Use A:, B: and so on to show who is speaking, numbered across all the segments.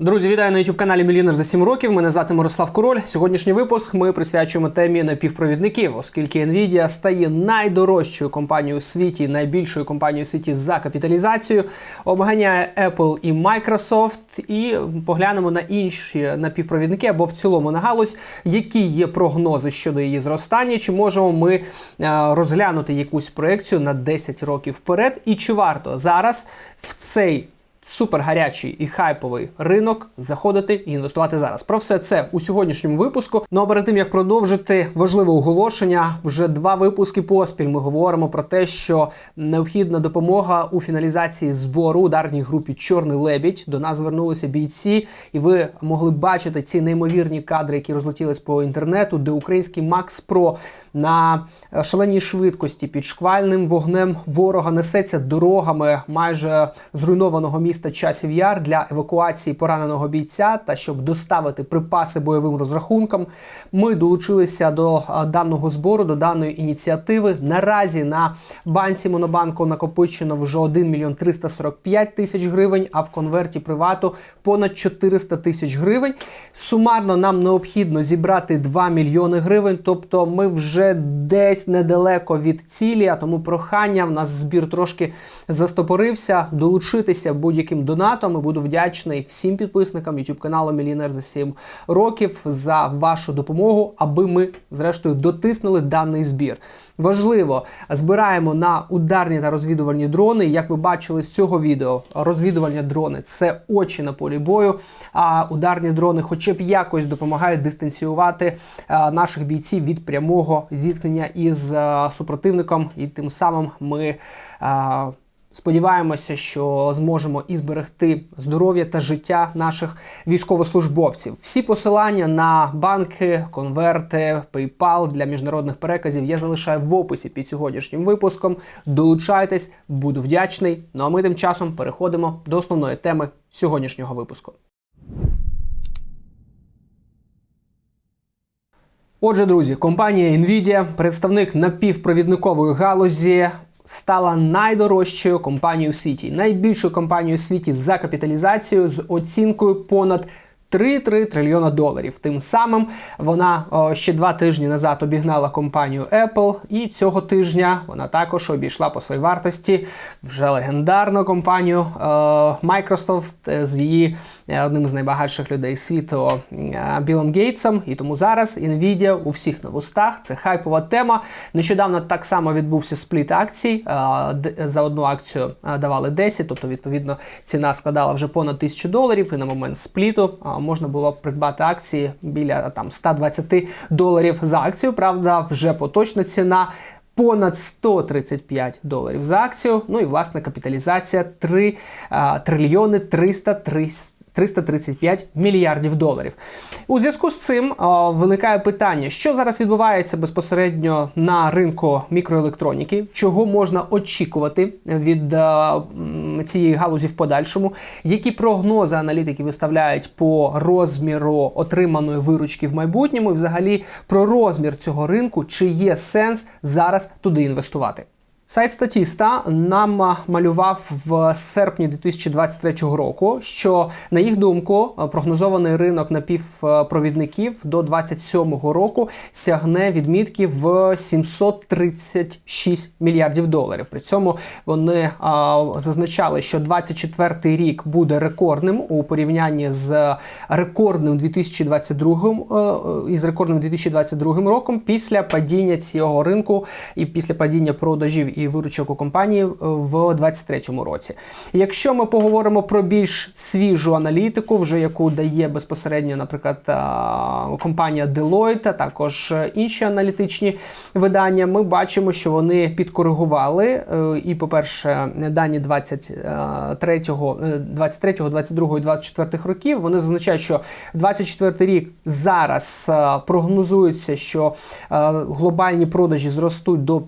A: Друзі, вітаю на youtube каналі Мільйонер за 7 років. Мене звати Мирослав Король. Сьогоднішній випуск ми присвячуємо темі напівпровідників, оскільки Nvidia стає найдорожчою компанією у світі, найбільшою компанією у світі за капіталізацією, обганяє Apple і Microsoft. І поглянемо на інші напівпровідники або в цілому на галузь, які є прогнози щодо її зростання, чи можемо ми е, розглянути якусь проекцію на 10 років вперед, і чи варто зараз в цей супергарячий і хайповий ринок заходити і інвестувати зараз. Про все це у сьогоднішньому випуску. Ну а перед тим як продовжити важливе оголошення, вже два випуски поспіль ми говоримо про те, що необхідна допомога у фіналізації збору ударній групі Чорний лебідь. До нас звернулися бійці, і ви могли бачити ці неймовірні кадри, які розлетілись по інтернету, де український Макс Про на е, шаленій швидкості під шквальним вогнем ворога несеться дорогами майже зруйнованого міста Часів Яр для евакуації пораненого бійця та щоб доставити припаси бойовим розрахункам. Ми долучилися до даного збору, до даної ініціативи. Наразі на банці Монобанку накопичено вже 1 мільйон 345 тисяч гривень, а в конверті привату понад 400 тисяч гривень. Сумарно нам необхідно зібрати 2 мільйони гривень, тобто ми вже десь недалеко від цілі, а тому прохання в нас збір трошки застопорився. Долучитися будь-яким донатом. І буду вдячний всім підписникам YouTube каналу Мільйонер за 7 років за вашу допомогу, аби ми, зрештою, дотиснули даний збір. Важливо, збираємо на ударні та розвідувальні дрони. Як ви бачили з цього відео, розвідувальні дрони це очі на полі бою. А ударні дрони, хоча б якось допомагають дистанціювати а, наших бійців від прямого зіткнення із а, супротивником, і тим самим ми. Сподіваємося, що зможемо і зберегти здоров'я та життя наших військовослужбовців. Всі посилання на банки, конверти, PayPal для міжнародних переказів я залишаю в описі під сьогоднішнім випуском. Долучайтесь, буду вдячний. Ну а ми тим часом переходимо до основної теми сьогоднішнього випуску. Отже, друзі, компанія Nvidia, представник напівпровідникової галузі, стала найдорожчою компанією у світі, найбільшою компанією у світі за капіталізацією з оцінкою понад 3-3 трильйона доларів. Тим самим вона о, ще два тижні назад обігнала компанію Apple, і цього тижня вона також обійшла по своїй вартості вже легендарну компанію е, Microsoft з її е, одним з найбагатших людей світу е, Білом Гейтсом. І тому зараз Nvidia у всіх на вустах. Це хайпова тема. Нещодавно так само відбувся спліт акцій. Е, за одну акцію е, давали 10, тобто відповідно ціна складала вже понад 1000 доларів. І на момент спліту е, можна було придбати акції біля там 120 доларів за акцію. Правда, вже поточна ціна. Понад 135 доларів за акцію. Ну і власне капіталізація 3 а, трильйони 330 335 мільярдів доларів. У зв'язку з цим а, виникає питання, що зараз відбувається безпосередньо на ринку мікроелектроніки, чого можна очікувати від м, цієї галузі в подальшому, які прогнози аналітики виставляють по розміру отриманої виручки в майбутньому, і взагалі про розмір цього ринку, чи є сенс зараз туди інвестувати. Сайт Статіста нам малював в серпні 2023 року, що на їх думку прогнозований ринок напівпровідників до 2027 року сягне відмітки в 736 мільярдів доларів. При цьому вони а, зазначали, що 24 рік буде рекордним у порівнянні з рекордним 2022 е, із рекордним 2022 роком після падіння цього ринку і після падіння продажів і виручок у компанії е, в 2023 році. Якщо ми поговоримо про більш свіжу аналітику, вже яку дає безпосередньо, наприклад, компанія Deloitte, а також е, інші аналітичні видання, ми бачимо, що вони підкоригували. е, І, по-перше, дані 23, 23, 22 і 24 років. Вони зазначають, що 24 рік зараз прогнозується, що глобальні продажі зростуть до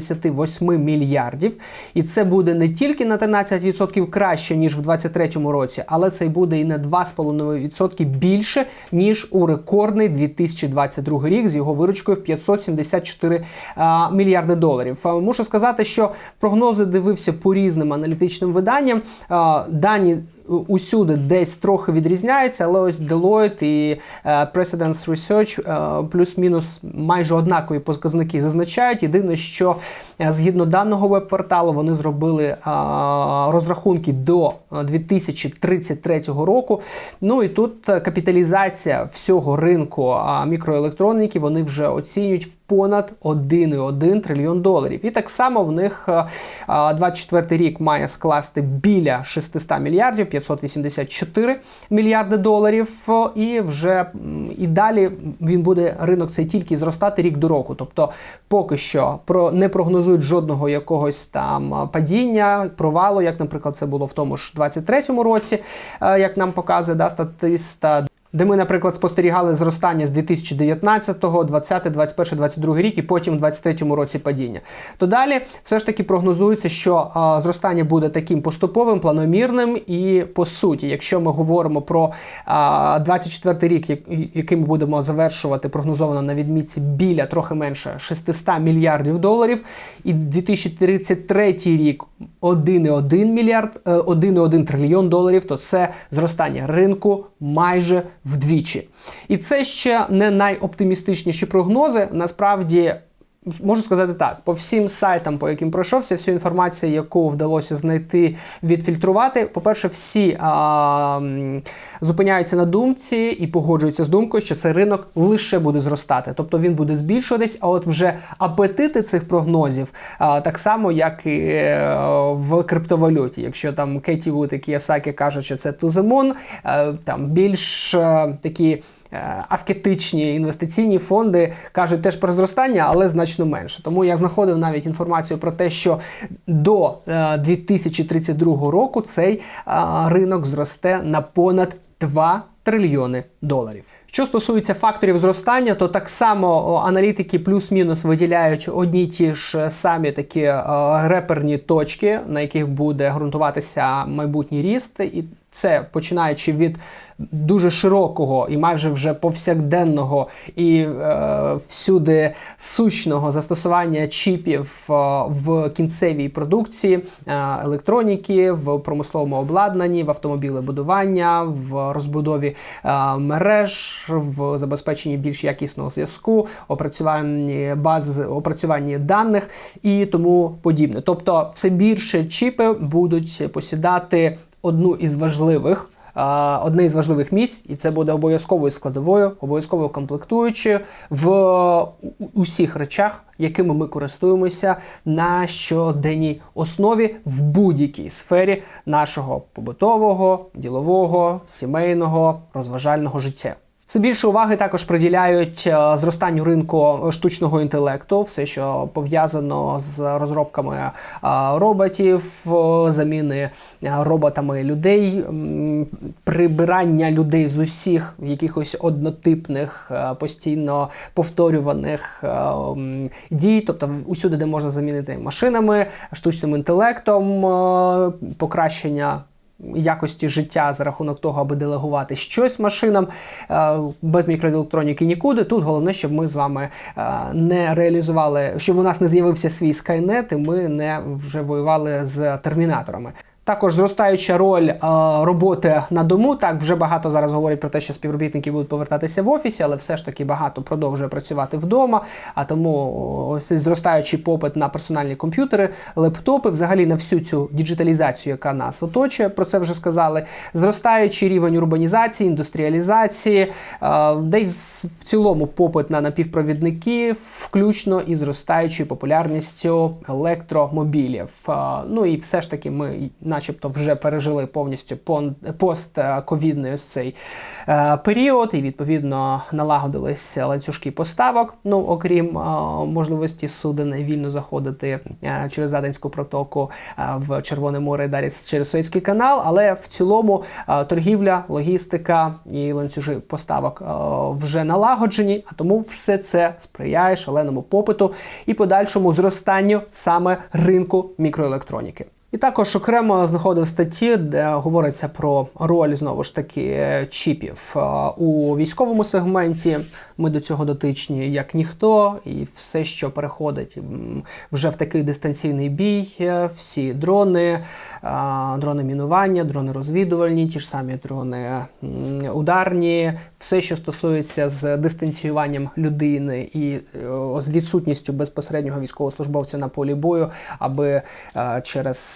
A: 588 мільярдів. І це буде не тільки на 13% краще, ніж в 2023 році, але це буде і на 2,5% більше, ніж у рекордний 2022 рік з його виручкою в 574 а, мільярди доларів. А, Мушу сказати, що прогнози дивився по різним аналітичним виданням. А, Дані усюди десь трохи відрізняється, але ось Deloitte і е, Precedence Research е, плюс-мінус майже однакові показники зазначають. Єдине, що е, згідно даного веб-порталу вони зробили розрахунки до е, 2033 року. Ну і тут капіталізація всього ринку мікроелектроніки вони вже оцінюють в понад 1,1 трильйон доларів. І так само в них е, а, 24 рік має скласти біля 600 мільярдів, 584 мільярди доларів. І вже і далі він буде ринок цей тільки зростати рік до року. Тобто, поки що про не прогнозують жодного якогось там падіння, провалу, як, наприклад, це було в тому ж 23-му році, е, як нам показує да, статиста. Де ми, наприклад, спостерігали зростання з 2019, 20, 21, 22 рік і потім в 23 році падіння. То далі все ж таки прогнозується, що а, зростання буде таким поступовим, планомірним. І по суті, якщо ми говоримо про а, 24 рік, як- який ми будемо завершувати прогнозовано на відмітці біля трохи менше 600 мільярдів доларів, і 2033 рік 1,1 мільярд, е, 1,1 трильйон доларів, то це зростання ринку майже вдвічі. І це ще не найоптимістичніші прогнози. Насправді. Можу сказати так, по всім сайтам, по яким пройшовся, всю інформацію, яку вдалося знайти, відфільтрувати. По-перше, всі а, зупиняються на думці і погоджуються з думкою, що цей ринок лише буде зростати. Тобто він буде збільшуватись, а от вже апетити цих прогнозів, а, так само, як і е, в криптовалюті. Якщо там Кеті Вуд і Кіосакі кажуть, що це the е, там більш е, такі. Аскетичні інвестиційні фонди кажуть теж про зростання, але значно менше. Тому я знаходив навіть інформацію про те, що до е, 2032 року цей е, ринок зросте на понад 2 трильйони доларів. Що стосується факторів зростання, то так само аналітики плюс-мінус виділяють одні ті ж е, самі такі е, реперні точки, на яких буде ґрунтуватися майбутній ріст, і це починаючи від дуже широкого і майже вже повсякденного і е, всюди сущного застосування чіпів е, в кінцевій продукції е, електроніки, в промисловому обладнанні, в автомобілебудування, в розбудові е, мереж, в забезпеченні більш якісного зв'язку, опрацюванні баз, опрацюванні даних і тому подібне. Тобто, все більше чіпи будуть посідати одну із важливих. Одне із важливих місць, і це буде обов'язковою складовою, обов'язковою комплектуючою в усіх речах, якими ми користуємося на щоденній основі в будь-якій сфері нашого побутового, ділового, сімейного, розважального життя. Все більше уваги також приділяють е, зростанню ринку штучного інтелекту, все, що пов'язано з розробками е, роботів, е, заміни е, роботами людей, прибирання людей з усіх якихось однотипних, е, постійно повторюваних е, дій, тобто усюди, де можна замінити машинами, штучним інтелектом, е, покращення якості життя за рахунок того, аби делегувати щось машинам Е, без мікроелектроніки нікуди. Тут головне, щоб ми з вами е, не реалізували, щоб у нас не з'явився свій скайнет, і ми не вже воювали з термінаторами. Також зростаюча роль е, роботи на дому. Так вже багато зараз говорять про те, що співробітники будуть повертатися в офісі, але все ж таки багато продовжує працювати вдома. А тому ось зростаючий попит на персональні комп'ютери, лептопи, взагалі на всю цю діджиталізацію, яка нас оточує. Про це вже сказали. Зростаючий рівень урбанізації, індустріалізації, е, де й в цілому попит на напівпровідники, включно із зростаючою популярністю електромобілів. Е, Ну і все ж таки ми, начебто, вже пережили повністю постковідний ось цей е, період, і відповідно налагодились ланцюжки поставок. Ну, окрім е, можливості суден вільно заходити е, через Заденську протоку в Червоне море і далі через Суецький канал. Але в цілому торгівля, логістика і ланцюжі поставок вже налагоджені, а тому все це сприяє шаленому попиту і подальшому зростанню саме ринку мікроелектроніки. І також окремо знаходив статті, де говориться про роль знову ж таки чіпів е, у військовому сегменті. Ми до цього дотичні як ніхто, і все, що переходить вже в такий дистанційний бій, е, всі дрони, е, дрони мінування, дрони розвідувальні, ті ж самі дрони ударні, все, що стосується з дистанціюванням людини і з відсутністю безпосереднього військовослужбовця на полі бою, аби е,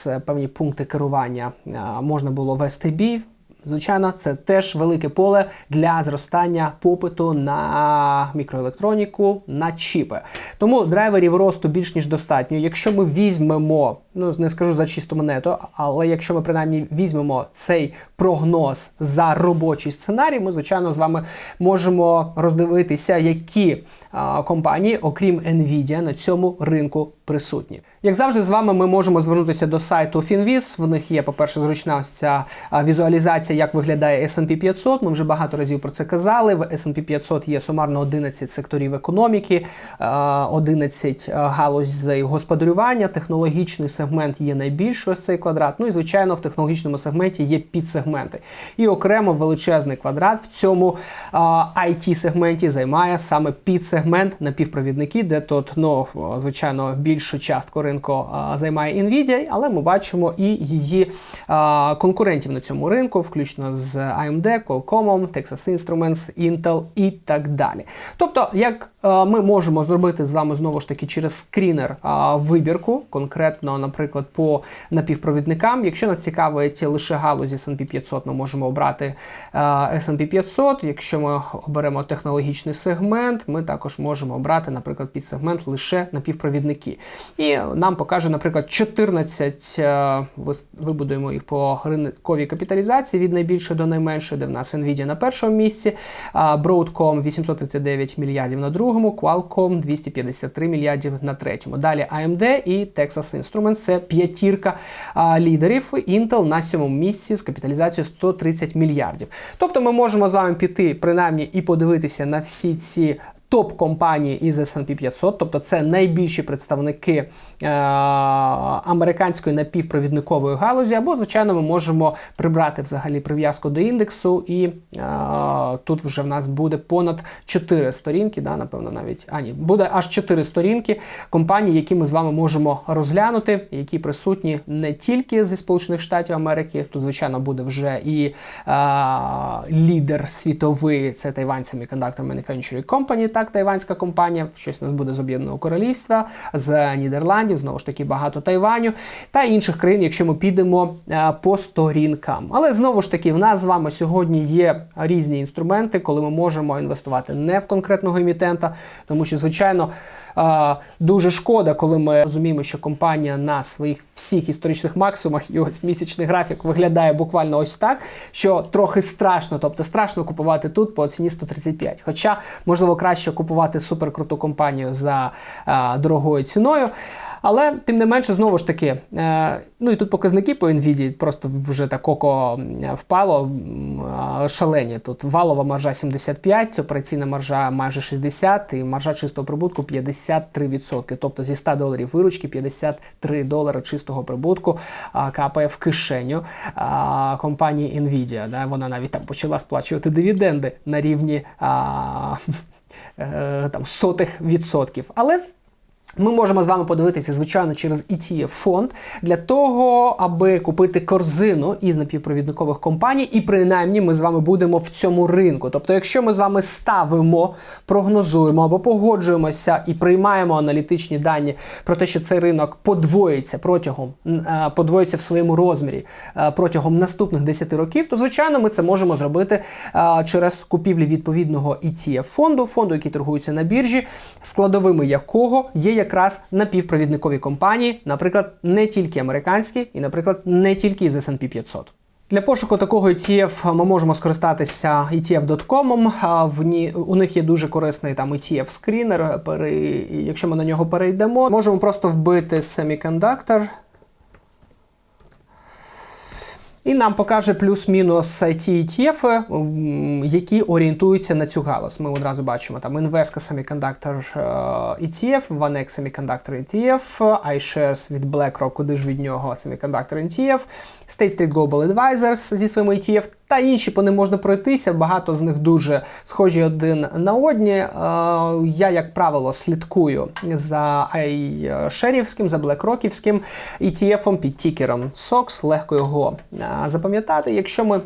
A: через певні пункти керування е, можна було вести бій. Звичайно, це теж велике поле для зростання попиту на мікроелектроніку, на чіпи. Тому драйверів росту більш ніж достатньо. Якщо ми візьмемо, ну не скажу за чисту монету, але якщо ми принаймні візьмемо цей прогноз за робочий сценарій, ми звичайно з вами можемо роздивитися, які а, компанії, окрім Nvidia, на цьому ринку присутні. Як завжди, з вами ми можемо звернутися до сайту Finviz. В них є, по-перше, зручна ця візуалізація, як виглядає S&P 500. Ми вже багато разів про це казали. В S&P 500 є сумарно 11 секторів економіки, 11 галузей господарювання. Технологічний сегмент є найбільший ось цей квадрат. Ну і звичайно, в технологічному сегменті є підсегменти. І окремо величезний квадрат в цьому it сегменті займає саме підсегмент напівпровідники, де тут, ну звичайно, більшу частку ринку займає Nvidia, але ми бачимо і її конкурентів на цьому ринку, включно з AMD, Qualcomm, Texas Instruments, Intel і так далі. Тобто, як ми можемо зробити з вами знову ж таки через скрінер вибірку, конкретно, наприклад, по напівпровідникам. Якщо нас цікавить лише галузі S&P 500, ми можемо обрати S&P 500. Якщо ми оберемо технологічний сегмент, ми також можемо обрати, наприклад, підсегмент лише напівпровідники. І нам покаже, наприклад, 14, е, вибудуємо їх по ринковій капіталізації від найбільшої до найменшої, де в нас Nvidia на першому місці, Broadcom 839 мільярдів на другому, Qualcomm 253 мільярдів на третьому. Далі AMD і Texas Instruments – це п'ятірка лідерів. Intel на сьомому місці з капіталізацією 130 мільярдів. Тобто ми можемо з вами піти принаймні і подивитися на всі ці топ-компанії із S&P 500, тобто це найбільші представники американської напівпровідникової галузі, або, звичайно, ми можемо прибрати взагалі прив'язку до індексу, і е, тут вже в нас буде понад 4 сторінки, да, напевно, навіть а ні, буде аж 4 сторінки компаній, які ми з вами можемо розглянути, які присутні не тільки зі Сполучених Штатів Америки, тут, звичайно, буде вже і е, лідер світовий, це Taiwan Semiconductor Manufacturing Company, так, тайванська компанія, щось у нас буде з Об'єднаного Королівства, з Нідерландів, знову ж таки, багато Тайваню та інших країн, якщо ми підемо е, по сторінкам. Але знову ж таки, в нас з вами сьогодні є різні інструменти, коли ми можемо інвестувати не в конкретного емітента, тому що, звичайно. Дуже шкода, коли ми розуміємо, що компанія на своїх всіх історичних максимумах і ось місячний графік виглядає буквально ось так, що трохи страшно, тобто страшно купувати тут по ціні 135. Хоча, можливо, краще купувати суперкруту компанію за а, дорогою ціною. Але тим не менше, знову ж таки, е, ну і тут показники по NVIDIA просто вже так око впало шалені. Тут валова маржа 75, операційна маржа майже 60 і маржа чистого прибутку 53%. Тобто зі 100 доларів виручки 53 долари чистого прибутку капає в кишеню компанії Nvidia. Да? Вона навіть там почала сплачувати дивіденди на рівні а, е, там сотих відсотків. Але ми можемо з вами подивитися, звичайно, через etf фонд для того, аби купити корзину із напівпровідникових компаній, і принаймні ми з вами будемо в цьому ринку. Тобто, якщо ми з вами ставимо, прогнозуємо або погоджуємося і приймаємо аналітичні дані про те, що цей ринок подвоїться протягом е, подвоїться в своєму розмірі е, протягом наступних 10 років, то звичайно ми це можемо зробити е, через купівлі відповідного etf фонду, фонду, який торгується на біржі, складовими якого є якраз напівпровідникові компанії, наприклад, не тільки американські, і, наприклад, не тільки з S&P 500. Для пошуку такого ETF ми можемо скористатися ETF.com. У них є дуже корисний там etf скрінер Якщо ми на нього перейдемо, можемо просто вбити Semiconductor І нам покаже плюс-мінус ті ETF, які орієнтуються на цю галузь. Ми одразу бачимо там Invesco Semiconductor е, ETF, Vanex Semiconductor ETF, iShares від BlackRock, куди ж від нього Semiconductor ETF, State Street Global Advisors зі своїми ETF та інші по ним можна пройтися. Багато з них дуже схожі один на одні. Е, Я, як правило, слідкую за iShare'івським, за BlackRock'івським ETF під тікером SOX. Легко його е, запам'ятати. Якщо ми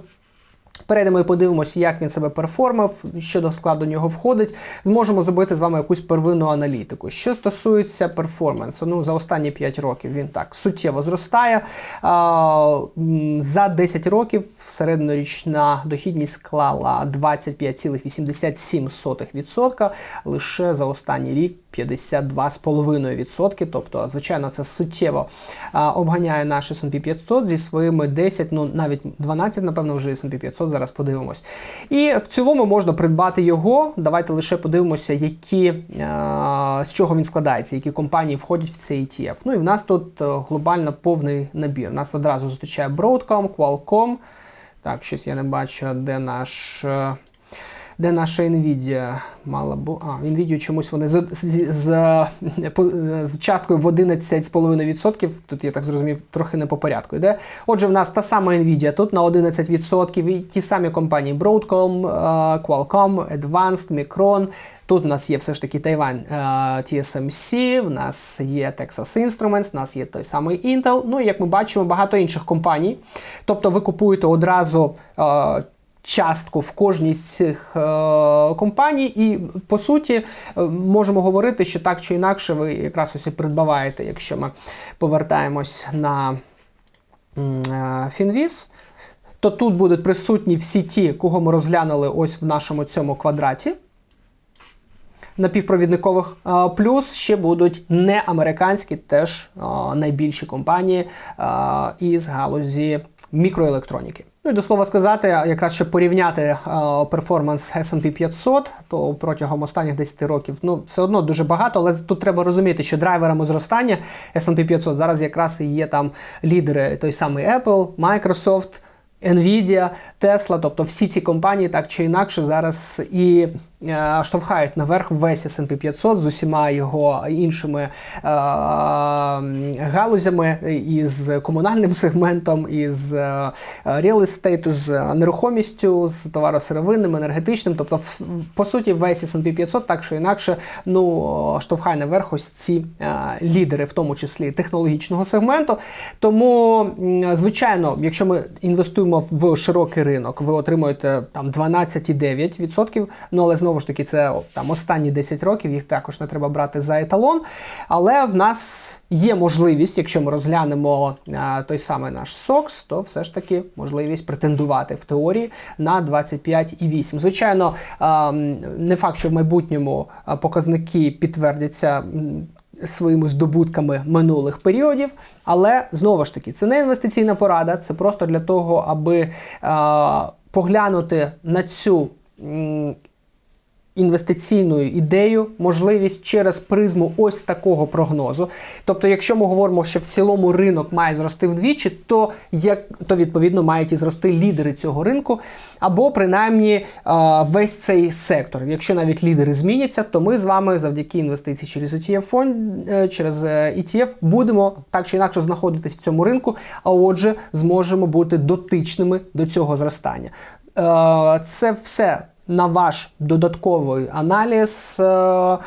A: Перейдемо і подивимося, як він себе перформив, що до складу нього входить. Зможемо зробити з вами якусь первинну аналітику. Що стосується перформансу, ну за останні 5 років він так суттєво зростає. За 10 років середньорічна дохідність склала 25,87%, лише за останній рік 52,5%. Тобто, звичайно, це суттєво обганяє наш S&P 500 зі своїми 10, ну навіть 12, напевно, вже S&P 500, зараз подивимось. І в цілому можна придбати його. Давайте лише подивимося, які, з чого він складається, які компанії входять в цей ETF. Ну і в нас тут е, глобально повний набір. Нас одразу зустрічає Broadcom, Qualcomm. Так, щось я не бачу, де наш. Е, де наша Nvidia мала бу... А, Nvidia чомусь вони з, з, з, з часткою в 11,5%. Тут я так зрозумів, трохи не по порядку йде. Отже, в нас та сама Nvidia тут на 11%, і ті самі компанії Broadcom, е, Qualcomm, Advanced, Micron. Тут в нас є все ж таки е, TSMC, в нас є Texas Instruments, в нас є той самий Intel. Ну і як ми бачимо, багато інших компаній. Тобто ви купуєте одразу. Е, частку в кожній з цих е, компаній, і по суті е, можемо говорити, що так чи інакше ви якраз ось і придбаваєте, якщо ми повертаємось на е, Фінвіз. То тут будуть присутні всі ті, кого ми розглянули ось в нашому цьому квадраті напівпровідникових. Плюс ще будуть неамериканські теж найбільші компанії із галузі мікроелектроніки. Ну і до слова сказати, якраз щоб порівняти а, перформанс S&P 500, то протягом останніх 10 років ну все одно дуже багато, але тут треба розуміти, що драйверами зростання S&P 500 зараз якраз і є там лідери той самий Apple, Microsoft. Nvidia, Tesla, тобто всі ці компанії так чи інакше зараз і е, штовхають наверх весь S&P 500 з усіма його іншими е, галузями, із комунальним сегментом, із е, real estate, з нерухомістю, з товаросировинним, енергетичним. Тобто, по суті, весь S&P 500 так чи інакше ну, штовхає наверх ось ці е, лідери, в тому числі технологічного сегменту. Тому, звичайно, якщо ми інвестуємо в широкий ринок, ви отримуєте там 12,9%. Ну але знову ж таки, це там останні 10 років, їх також не треба брати за еталон. Але в нас є можливість, якщо ми розглянемо а, той самий наш SOX, то все ж таки можливість претендувати в теорії на 25,8. Звичайно, а, не факт, що в майбутньому показники підтвердяться. Своїми здобутками минулих періодів, але знову ж таки, це не інвестиційна порада, це просто для того, аби е, поглянути на цю м, інвестиційну ідею, можливість через призму ось такого прогнозу. Тобто, якщо ми говоримо, що в цілому ринок має зрости вдвічі, то як то відповідно мають і зрости лідери цього ринку, або принаймні е, весь цей сектор. Якщо навіть лідери зміняться, то ми з вами завдяки інвестиції через ETF фонд, е, через е, ETF будемо так чи інакше знаходитись в цьому ринку, а отже, зможемо бути дотичними до цього зростання. Це все на ваш додатковий аналіз, е,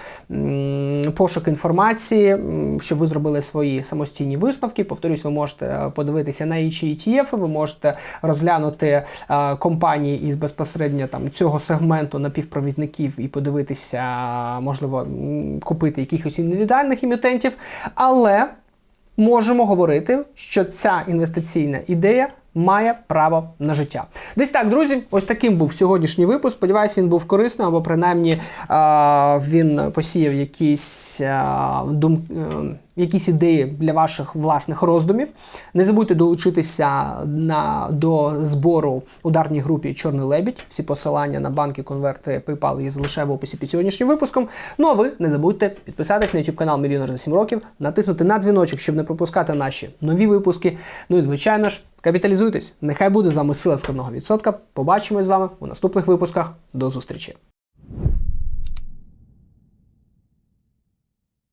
A: пошук інформації, щоб ви зробили свої самостійні висновки. Повторюсь, ви можете е, подивитися на інші ETF, ви можете розглянути е, компанії із безпосередньо там цього сегменту напівпровідників і подивитися, можливо, купити якихось індивідуальних емітентів. Але можемо говорити, що ця інвестиційна ідея має право на життя. Десь так, друзі, ось таким був сьогоднішній випуск. Сподіваюсь, він був корисним, або принаймні він посіяв якісь, а, дум, е, якісь ідеї для ваших власних роздумів. Не забудьте долучитися на, до збору ударній групі Чорний лебідь. Всі посилання на банки, конверти, PayPal є лише в описі під сьогоднішнім випуском. Ну а ви не забудьте підписатись на YouTube канал Мільйонер за 7 років, натиснути на дзвіночок, щоб не пропускати наші нові випуски. Ну і звичайно ж, Капіталізуйтесь. Нехай буде з вами сила складного відсотка. Побачимось з вами у наступних випусках. До зустрічі!